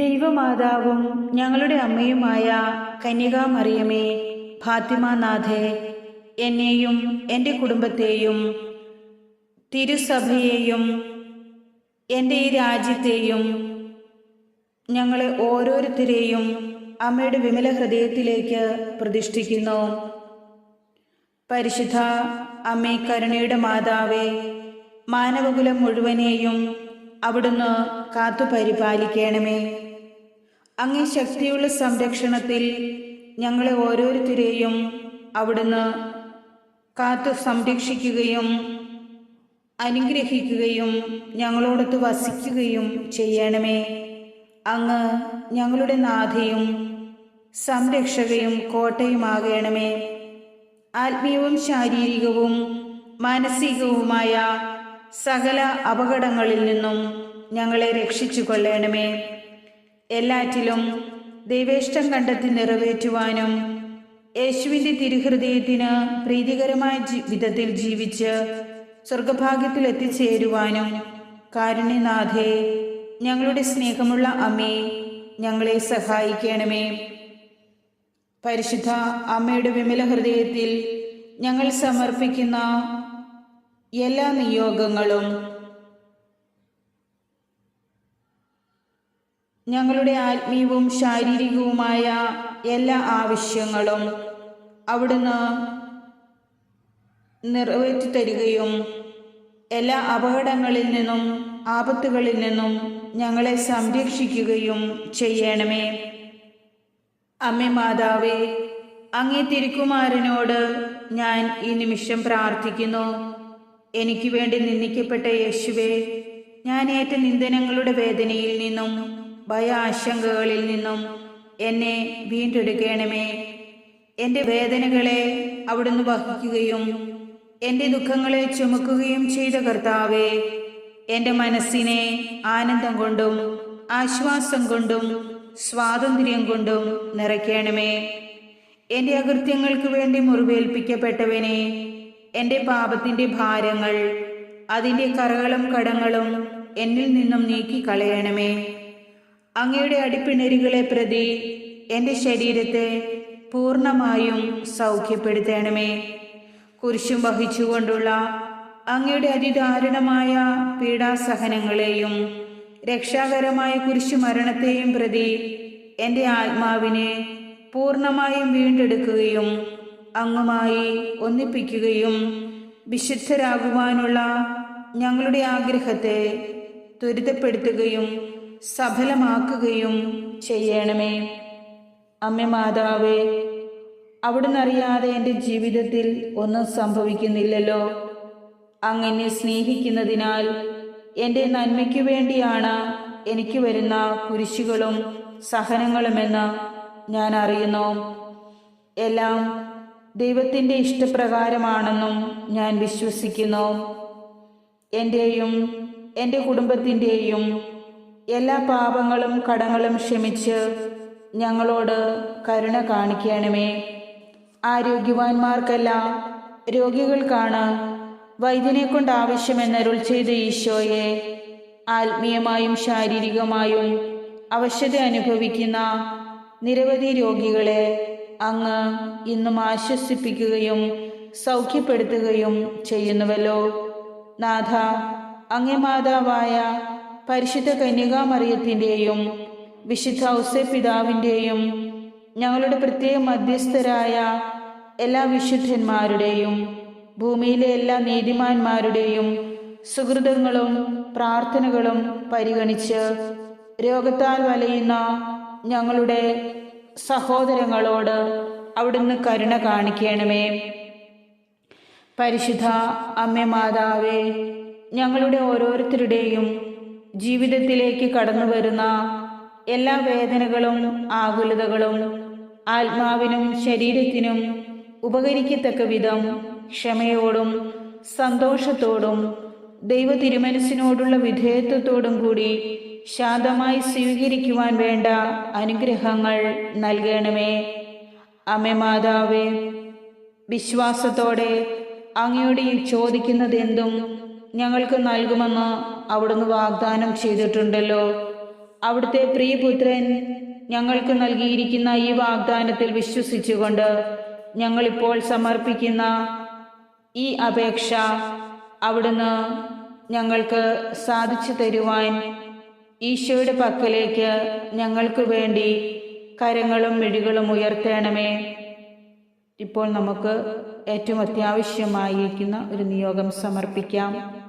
ദൈവമാതാവും ഞങ്ങളുടെ അമ്മയുമായ കന്യകാമറിയമേ ഫാത്തിമാനാഥെ എന്നെയും എന്റെ കുടുംബത്തെയും തിരുസഭയെയും എന്റെ ഈ രാജ്യത്തെയും ഞങ്ങളെ ഓരോരുത്തരെയും അമ്മയുടെ വിമല ഹൃദയത്തിലേക്ക് പ്രതിഷ്ഠിക്കുന്നു. പരിശുദ്ധ അമ്മേ കരുണയുടെ മാതാവേ മാനവകുലം മുഴുവനെയും അവിടുന്ന് കാത്തു പരിപാലിക്കണമേ അങ്ങേ ശക്തിയുള്ള സംരക്ഷണത്തിൽ ഞങ്ങളെ ഓരോരുത്തരെയും അവിടുന്ന് കാത്തു സംരക്ഷിക്കുകയും അനുഗ്രഹിക്കുകയും ഞങ്ങളോടൊത്ത് വസിക്കുകയും ചെയ്യണമേ. അങ്ങ് ഞങ്ങളുടെ നാഥയും സംരക്ഷകയും കോട്ടയുമാകണമേ. ആത്മീയവും ശാരീരികവും മാനസികവുമായ സകല അപകടങ്ങളിൽ നിന്നും ഞങ്ങളെ രക്ഷിച്ചു കൊള്ളണമേ എല്ലാറ്റിലും ദൈവേഷ്ടം കണ്ടെത്തി നിറവേറ്റുവാനും യേശുവിന്റെ തിരുഹൃദയത്തിന് പ്രീതികരമായ വിധത്തിൽ ജീവിച്ച് സ്വർഗഭാഗ്യത്തിൽ എത്തിച്ചേരുവാനും കാരുണ്യനാഥേ ഞങ്ങളുടെ സ്നേഹമുള്ള അമ്മേ ഞങ്ങളെ സഹായിക്കണമേ. പരിശുദ്ധ അമ്മയുടെ വിമല ഹൃദയത്തിൽ ഞങ്ങൾ സമർപ്പിക്കുന്ന എല്ലാ നിയോഗങ്ങളും ഞങ്ങളുടെ ആത്മീയവും ശാരീരികവുമായ എല്ലാ ആവശ്യങ്ങളും അവിടുന്ന് നിറവേറ്റി തരികയും എല്ലാ അപകടങ്ങളിൽ നിന്നും ആപത്തുകളിൽ നിന്നും ഞങ്ങളെ സംരക്ഷിക്കുകയും ചെയ്യണമേ. അമ്മ മാതാവേ അങ്ങേ തിരുക്കുമാരനോട് ഞാൻ ഈ നിമിഷം പ്രാർത്ഥിക്കുന്നു. എനിക്ക് വേണ്ടി നിന്ദിക്കപ്പെട്ട യേശുവേ ഞാൻ ഏറ്റ നിന്ദനങ്ങളുടെ വേദനയിൽ നിന്നും ഭയ ആശങ്കകളിൽ നിന്നും എന്നെ വീണ്ടെടുക്കണമേ. എന്റെ വേദനകളെ അവിടുന്ന് വഹിക്കുകയും എന്റെ ദുഃഖങ്ങളെ ചുമക്കുകയും ചെയ്ത കർത്താവേ എന്റെ മനസ്സിനെ ആനന്ദം കൊണ്ടും ആശ്വാസം കൊണ്ടും സ്വാതന്ത്ര്യം കൊണ്ടും നിറയ്ക്കണമേ. എന്റെ അകൃത്യങ്ങൾക്ക് വേണ്ടി മുറിവേൽപ്പിക്കപ്പെട്ടവനെ എന്റെ പാപത്തിന്റെ ഭാരങ്ങൾ അതിന്റെ കറകളും കടങ്ങളും എന്നിൽ നിന്നും നീക്കിക്കളയണമേ. അങ്ങയുടെ അടിപ്പിണരികളെ പ്രതി എന്റെ ശരീരത്തെ പൂർണമായും സൗഖ്യപ്പെടുത്തണമേ. കുരിശും വഹിച്ചുകൊണ്ടുള്ള അങ്ങയുടെ അതിദാരുണമായ പീഡാസഹനങ്ങളെയും രക്ഷാകരമായ കുരിശു മരണത്തെയും പ്രതി എന്റെ ആത്മാവിനെ പൂർണമായും വീണ്ടെടുക്കുകയും അങ്ങുമായി ഒന്നിപ്പിക്കുകയും വിശുദ്ധരാകുവാനുള്ള ഞങ്ങളുടെ ആഗ്രഹത്തെ ത്വരിതപ്പെടുത്തുകയും സഫലമാക്കുകയും ചെയ്യണമേ. അമ്മ മാതാവേ അവിടുന്ന് അറിയാതെ എന്റെ ജീവിതത്തിൽ ഒന്നും സംഭവിക്കുന്നില്ലല്ലോ. അങ്ങനെ സ്നേഹിക്കുന്നതിനാൽ എന്റെ നന്മയ്ക്കു വേണ്ടിയാണ് എനിക്ക് വരുന്ന കുരിശുകളും സഹനങ്ങളുമെന്ന് ഞാൻ അറിയുന്നു. എല്ലാം ദൈവത്തിന്റെ ഇഷ്ടപ്രകാരമാണെന്നും ഞാൻ വിശ്വസിക്കുന്നു. എന്റെയും എന്റെ കുടുംബത്തിന്റെയും എല്ലാ പാപങ്ങളും കടങ്ങളും ക്ഷമിച്ച് ഞങ്ങളോട് കരുണ കാണിക്കണമേ. ആരോഗ്യവാന്മാർക്കല്ല രോഗികൾക്കാണ് വൈദ്യനെ കൊണ്ട് ആവശ്യമെന്നരുൾ ചെയ്ത ഈശോയെ ആത്മീയമായും ശാരീരികമായും അവശത അനുഭവിക്കുന്ന നിരവധി രോഗികളെ അങ്ങ് ഇന്നും ആശ്വസിപ്പിക്കുകയും സൗഖ്യപ്പെടുത്തുകയും ചെയ്യുന്നുവല്ലോ. നാഥ അങ്ങേ മാതാവായ പരിശുദ്ധ കന്യകാമറിയത്തിന്റെയും വിശുദ്ധ ഔസേ പിതാവിന്റെയും ഞങ്ങളുടെ പ്രത്യേക മധ്യസ്ഥരായ എല്ലാ വിശുദ്ധന്മാരുടെയും ഭൂമിയിലെ എല്ലാ നീതിമാന്മാരുടെയും സുഹൃതങ്ങളും പ്രാർത്ഥനകളും പരിഗണിച്ച് രോഗത്താൽ വലയുന്ന ഞങ്ങളുടെ സഹോദരങ്ങളോട് അവിടുന്ന് കരുണ കാണിക്കണമേ. പരിശുദ്ധ അമ്മ മാതാവേ ഞങ്ങളുടെ ഓരോരുത്തരുടെയും ജീവിതത്തിലേക്ക് കടന്നു വരുന്ന എല്ലാ വേദനകളും ആകുലതകളും ആത്മാവിനും ശരീരത്തിനും ഉപകരിക്കത്തക്ക വിധം ക്ഷമയോടും സന്തോഷത്തോടും ദൈവ തിരുമനസിനോടുള്ള വിധേയത്വത്തോടും കൂടി ശാന്തമായി സ്വീകരിക്കുവാൻ വേണ്ട അനുഗ്രഹങ്ങൾ നൽകണമേ. അമ്മ മാതാവേ വിശ്വാസത്തോടെ അങ്ങയോട് ചോദിക്കുന്നതെന്തും ഞങ്ങൾക്ക് നൽകുമെന്ന് അവിടുന്ന് വാഗ്ദാനം ചെയ്തിട്ടുണ്ടല്ലോ. അവിടുത്തെ പ്രിയപുത്രൻ ഞങ്ങൾക്ക് നൽകിയിരിക്കുന്ന ഈ വാഗ്ദാനത്തിൽ വിശ്വസിച്ചുകൊണ്ട് ഞങ്ങളിപ്പോൾ സമർപ്പിക്കുന്ന ഈ അപേക്ഷ അവിടുന്ന് ഞങ്ങൾക്ക് സാധിച്ചു തരുവാൻ ഈശോയുടെ പക്കലേക്ക് ഞങ്ങൾക്ക് വേണ്ടി കരങ്ങളും മിഴികളും ഉയർത്തേണമേ. ഇപ്പോൾ നമുക്ക് ഏറ്റവും അത്യാവശ്യമായിരിക്കുന്ന ഒരു നിയോഗം സമർപ്പിക്കാം.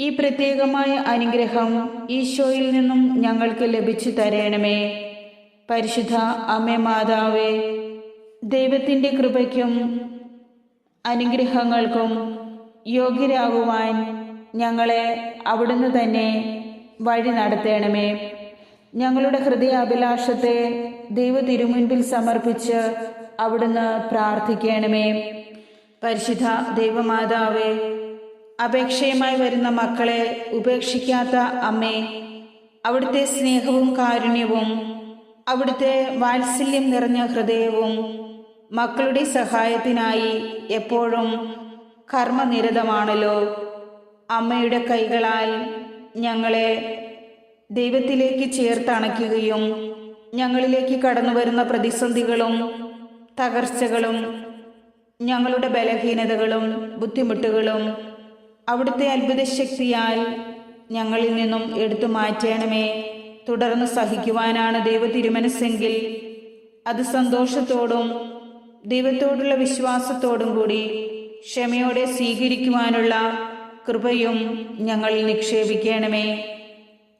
ഈ പ്രത്യേകമായ അനുഗ്രഹം ഈശോയിൽ നിന്നും ഞങ്ങൾക്ക് ലഭിച്ചു തരണമേ. പരിശുദ്ധ അമ്മ മാതാവേ ദൈവത്തിന്റെ കൃപയ്ക്കും അനുഗ്രഹങ്ങൾക്കും യോഗ്യരാകുവാൻ ഞങ്ങളെ അവിടുന്ന് തന്നെ വഴി നടത്തണമേ. ഞങ്ങളുടെ ഹൃദയാഭിലാഷത്തെ ദൈവ തിരുമുൻപിൽ സമർപ്പിച്ച് അവിടുന്ന് പ്രാർത്ഥിക്കണമേ. പരിശുദ്ധ ദൈവമാതാവേ അപേക്ഷയുമായി വരുന്ന മക്കളെ ഉപേക്ഷിക്കാത്ത അമ്മേ അവിടുത്തെ സ്നേഹവും കാരുണ്യവും അവിടുത്തെ വാത്സല്യം നിറഞ്ഞ ഹൃദയവും മക്കളുടെ സഹായത്തിനായി എപ്പോഴും കർമ്മനിരതമാണല്ലോ. അമ്മയുടെ കൈകളാൽ ഞങ്ങളെ ദൈവത്തിലേക്ക് ചേർത്തണയ്ക്കുകയും ഞങ്ങളിലേക്ക് കടന്നു വരുന്ന പ്രതിസന്ധികളും തകർച്ചകളും ഞങ്ങളുടെ ബലഹീനതകളും ബുദ്ധിമുട്ടുകളും അവിടുത്തെ അത്ഭുത ശക്തിയാൽ ഞങ്ങളിൽ നിന്നും എടുത്തു മാറ്റണമേ. തുടർന്ന് സഹിക്കുവാനാണ് ദൈവ തിരുമനസ്സെങ്കിൽ അത് സന്തോഷത്തോടും ദൈവത്തോടുള്ള വിശ്വാസത്തോടും കൂടി ക്ഷമയോടെ സ്വീകരിക്കുവാനുള്ള കൃപയും ഞങ്ങളിൽ നിക്ഷേപിക്കണമേ.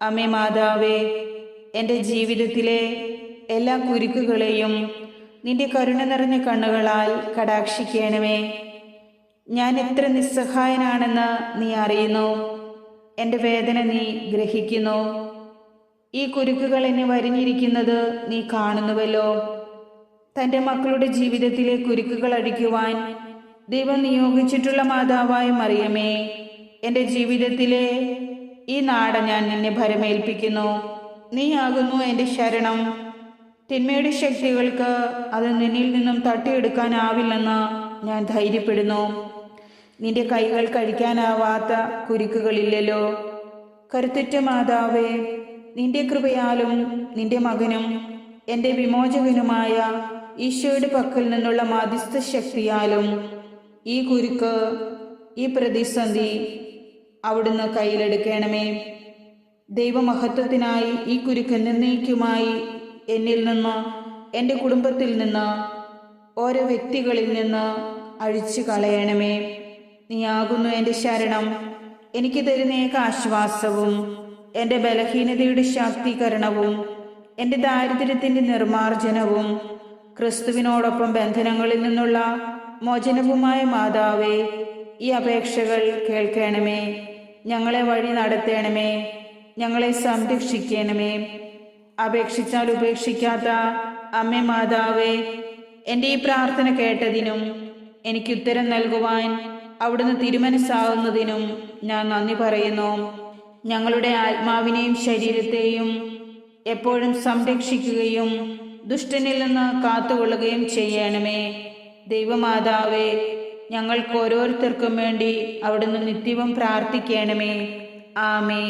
അമ്മേ മാതാവേ എന്റെ ജീവിതത്തിലെ എല്ലാ കുരുക്കുകളെയും നിന്റെ കരുണ നിറഞ്ഞ കണ്ണുകളാൽ കടാക്ഷിക്കണമേ. ഞാൻ എത്ര നിസ്സഹായനാണെന്ന് നീ അറിയുന്നു? എന്റെ വേദന നീ ഗ്രഹിക്കുന്നു. ഈ കുരുക്കുകൾ എന്നെ വരിഞ്ഞിരിക്കുന്നത് നീ കാണുന്നുവല്ലോ. തന്റെ മക്കളുടെ ജീവിതത്തിലെ കുരുക്കുകൾ അടിക്കുവാൻ ദൈവം നിയോഗിച്ചിട്ടുള്ള മാതാവായ മറിയമേ എന്റെ ജീവിതത്തിലെ ഈ നാട ഞാൻ നിന്നെ ഭരമേൽപ്പിക്കുന്നു. നീയാകുന്നു എന്റെ ശരണം. തിന്മയുടെ ശക്തികൾക്ക് അത് നിന്നിൽ നിന്നും തട്ടിയെടുക്കാനാവില്ലെന്ന് ഞാൻ ധൈര്യപ്പെടുന്നു. നിന്റെ കൈകൾ കഴിക്കാനാവാത്ത കുരുക്കുകളില്ലല്ലോ. കരുത്തുറ്റ മാതാവേ നിന്റെ കൃപയാലും നിന്റെ മകനും എന്റെ വിമോചകനുമായ ഈശോയുടെ പക്കൽ നിന്നുള്ള മാധ്യസ്ഥ ശക്തിയാലും ഈ കുരുക്ക് ഈ പ്രതിസന്ധി അവിടുന്ന് കയ്യിലെടുക്കണമേ. ദൈവമഹത്വത്തിനായി ഈ കുരുക്ക് നിന്നേക്കുമായി എന്നിൽ നിന്ന് എന്റെ കുടുംബത്തിൽ നിന്ന് ഓരോ വ്യക്തികളിൽ നിന്ന് അഴിച്ചു കളയണമേ. നീയാകുന്നു എന്റെ ശരണം. എനിക്ക് തരുന്നേക്ക് ആശ്വാസവും എന്റെ ബലഹീനതയുടെ ശാക്തീകരണവും എന്റെ ദാരിദ്ര്യത്തിന്റെ നിർമാർജനവും ക്രിസ്തുവിനോടൊപ്പം ബന്ധനങ്ങളിൽ നിന്നുള്ള മോചനവുമായ മാതാവേ ഈ അപേക്ഷകൾ കേൾക്കണമേ. ഞങ്ങളെ വഴി നടത്തണമേ. ഞങ്ങളെ സംരക്ഷിക്കണമേ. അപേക്ഷിച്ചാൽ ഉപേക്ഷിക്കാത്ത അമ്മ മാതാവേ എന്റെ ഈ പ്രാർത്ഥന കേട്ടതിനും എനിക്ക് ഉത്തരം നൽകുവാൻ അവിടുന്ന് തിരുമനസ്സാവുന്നതിനും ഞാൻ നന്ദി പറയുന്നു. ഞങ്ങളുടെ ആത്മാവിനെയും ശരീരത്തെയും എപ്പോഴും സംരക്ഷിക്കുകയും ദുഷ്ടനിൽ നിന്ന് കാത്തുകൊള്ളുകയും ചെയ്യണമേ. ദൈവമാതാവേ ഞങ്ങൾക്ക് ഓരോരുത്തർക്കും വേണ്ടി അവിടുന്ന് നിത്യവും പ്രാർത്ഥിക്കണമേ. ആമേ